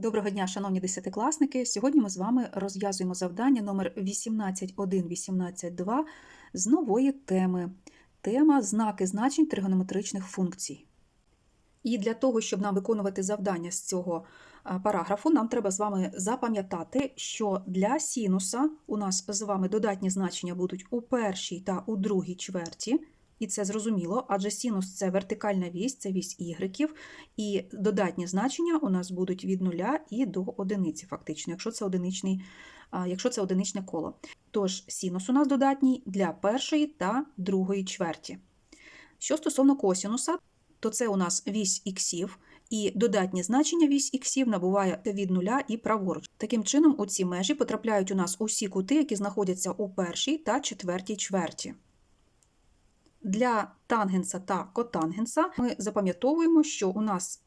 Доброго дня, шановні десятикласники. Сьогодні ми з вами розв'язуємо завдання номер 18.1.18.2 з нової теми. Тема знаки значень тригонометричних функцій. І для того, щоб нам виконувати завдання з цього параграфу, нам треба з вами запам'ятати, що для синуса у нас з вами додатні значення будуть у першій та у другій чверті. І це зрозуміло, адже синус це вертикальна вісь, це вісь ігреків, і додатні значення у нас будуть від нуля і до одиниці, фактично, якщо це одиничний, якщо це одиничне коло. Тож синус у нас додатній для першої та другої чверті. Що стосовно косінуса, то це у нас вісь іксів, і додатні значення вісь іксів набуває від нуля і праворуч. Таким чином, у ці межі потрапляють у нас усі кути, які знаходяться у першій та четвертій чверті. Для тангенса та котангенса ми запам'ятовуємо, що у нас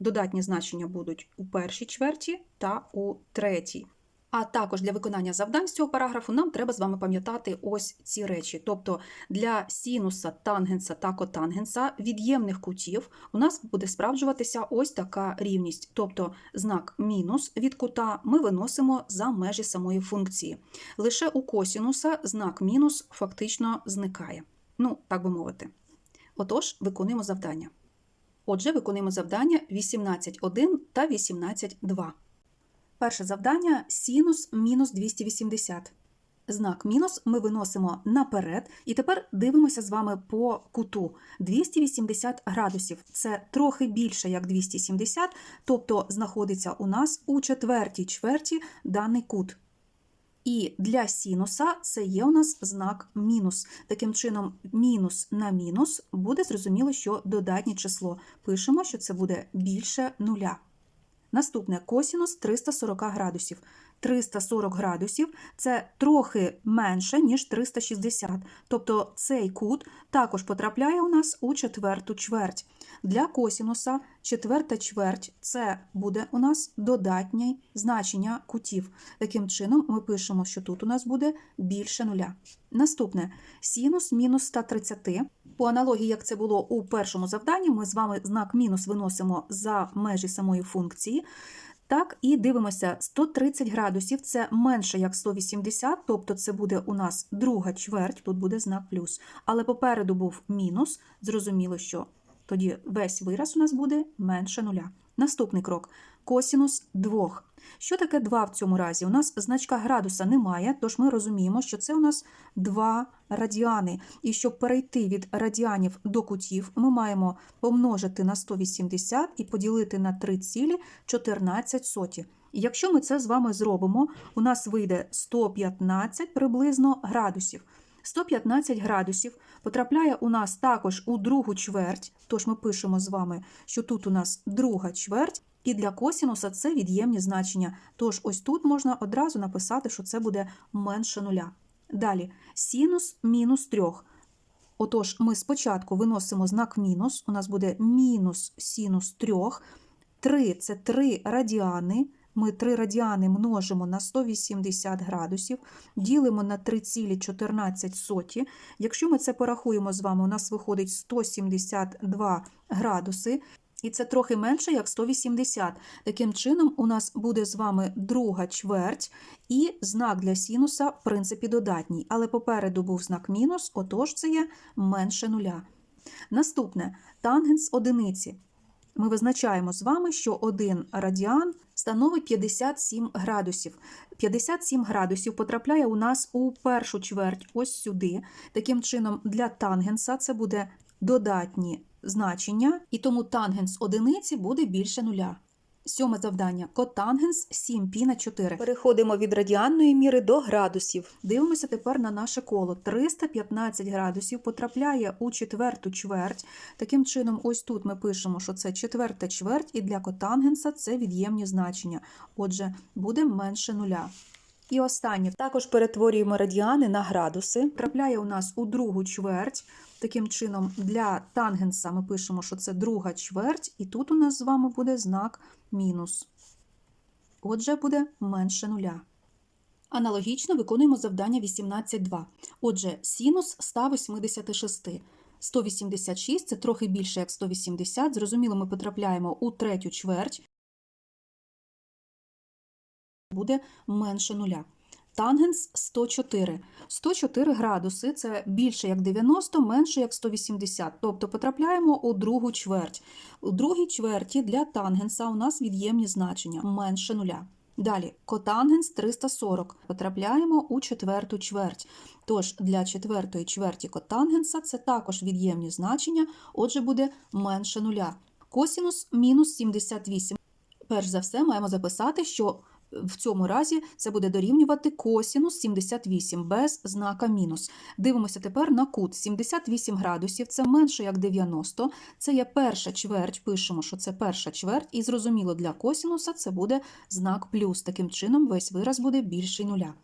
додатні значення будуть у першій чверті та у третій. А також для виконання завдань цього параграфу нам треба з вами пам'ятати ось ці речі. Тобто для синуса, тангенса та котангенса від'ємних кутів у нас буде справджуватися ось така рівність. Тобто знак мінус від кута ми виносимо за межі самої функції. Лише у косінуса знак мінус фактично зникає. Ну, так би мовити. Отож, виконуємо завдання. Отже, виконуємо завдання 18.1 та 18.2. Перше завдання синус мінус 280. Знак мінус ми виносимо наперед, і тепер дивимося з вами по куту. 280 градусів. Це трохи більше, як 270, тобто знаходиться у нас у четвертій чверті даний кут. І для синуса це є у нас знак мінус. Таким чином, мінус на мінус буде зрозуміло, що додатнє число. Пишемо, що це буде більше нуля. Наступне косінус 340 градусів. 340 градусів це трохи менше, ніж 360. Тобто цей кут також потрапляє у нас у четверту чверть. Для косінуса четверта чверть це буде у нас додатнє значення кутів. Таким чином, ми пишемо, що тут у нас буде більше нуля. Наступне синус мінус 130. По аналогії, як це було у першому завданні, ми з вами знак мінус виносимо за межі самої функції. Так, і дивимося, 130 градусів це менше, як 180, тобто це буде у нас друга чверть, тут буде знак плюс. Але попереду був мінус, зрозуміло, що тоді весь вираз у нас буде менше нуля. Наступний крок косінус 2. Що таке 2 в цьому разі? У нас значка градуса немає, тож ми розуміємо, що це у нас 2 радіани. І щоб перейти від радіанів до кутів, ми маємо помножити на 180 і поділити на 3,14. І якщо ми це з вами зробимо, у нас вийде 115 приблизно градусів. 115 градусів потрапляє у нас також у другу чверть, тож ми пишемо з вами, що тут у нас друга чверть, і для косінуса це від'ємні значення. Тож ось тут можна одразу написати, що це буде менше нуля. Далі синус мінус 3. Отож, ми спочатку виносимо знак мінус, у нас буде мінус синус 3. 3 – це 3 радіани. Ми 3 радіани множимо на 180 градусів, ділимо на 3,14. Якщо ми це порахуємо з вами, у нас виходить 172 градуси. І це трохи менше, як 180. Таким чином, у нас буде з вами друга чверть, і знак для синуса, в принципі, додатній. Але попереду був знак мінус, отож це є менше нуля. Наступне тангенс одиниці. Ми визначаємо з вами, що один радіан становить 57 градусів. 57 градусів потрапляє у нас у першу чверть ось сюди. Таким чином, для тангенса це буде додатні значення, і тому тангенс одиниці буде більше нуля. Сьоме завдання котангенс 7 пі на 4. Переходимо від радіанної міри до градусів. Дивимося тепер на наше коло. 315 градусів потрапляє у четверту чверть. Таким чином, ось тут ми пишемо, що це четверта чверть, і для котангенса це від'ємні значення. Отже, буде менше нуля. І останнє також перетворюємо радіани на градуси. Трапляє у нас у другу чверть. Таким чином, для тангенса ми пишемо, що це друга чверть, і тут у нас з вами буде знак мінус. Отже, буде менше нуля. Аналогічно виконуємо завдання 18.2. Отже, синус 186. 186 це трохи більше, як 180. Зрозуміло, ми потрапляємо у третю чверть. Буде менше нуля. Тангенс 104. 104 градуси це більше як 90, менше як 180. Тобто потрапляємо у другу чверть. У другій чверті для тангенса у нас від'ємні значення менше нуля. Далі котангенс 340. Потрапляємо у четверту чверть. Тож для четвертої чверті котангенса це також від'ємні значення, отже, буде менше нуля. Косінус мінус 78. Перш за все, маємо записати, що в цьому разі це буде дорівнювати косінус 78 без знака мінус. Дивимося тепер на кут 78 градусів, це менше як 90, це є перша чверть, пишемо, що це перша чверть, і зрозуміло, для косінуса це буде знак плюс. Таким чином, весь вираз буде більший нуля.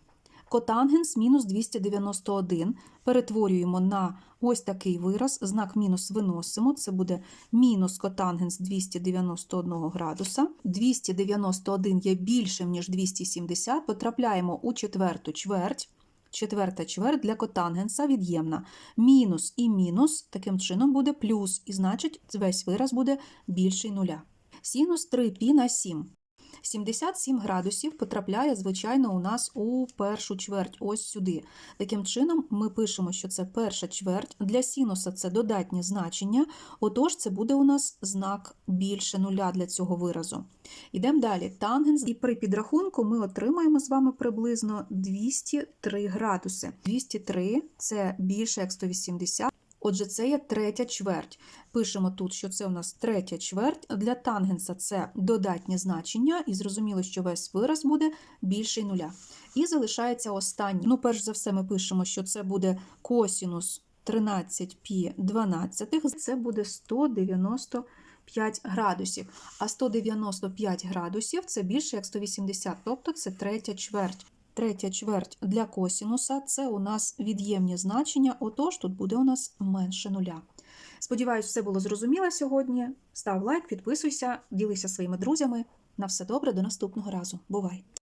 Котангенс мінус 291 перетворюємо на ось такий вираз, знак мінус виносимо, це буде мінус котангенс 291 градуса. 291 є більшим, ніж 270, потрапляємо у четверту чверть. Четверта чверть для котангенса від'ємна. Мінус і мінус, таким чином буде плюс, і значить весь вираз буде більший нуля. Синус 3 пі на 7. 77 градусів потрапляє, звичайно, у нас у першу чверть, ось сюди. Таким чином, ми пишемо, що це перша чверть. Для синуса це додатнє значення, отож, це буде у нас знак більше нуля для цього виразу. Йдемо далі. Тангенс, і при підрахунку ми отримаємо з вами приблизно 203 градуси. 203 це більше як 180. Отже, це є третя чверть. Пишемо тут, що це у нас третя чверть. Для тангенса це додатнє значення, і зрозуміло, що весь вираз буде більший нуля. І залишається останній. Ну, перш за все, ми пишемо, що це буде косінус 13 пі 12, це буде 195 градусів. А 195 градусів це більше як 180, тобто це третя чверть. Третя чверть для косінуса це у нас від'ємні значення, отож тут буде у нас менше нуля. Сподіваюсь, все було зрозуміло сьогодні. Став лайк, підписуйся, ділися своїми друзями. На все добре, до наступного разу. Бувай!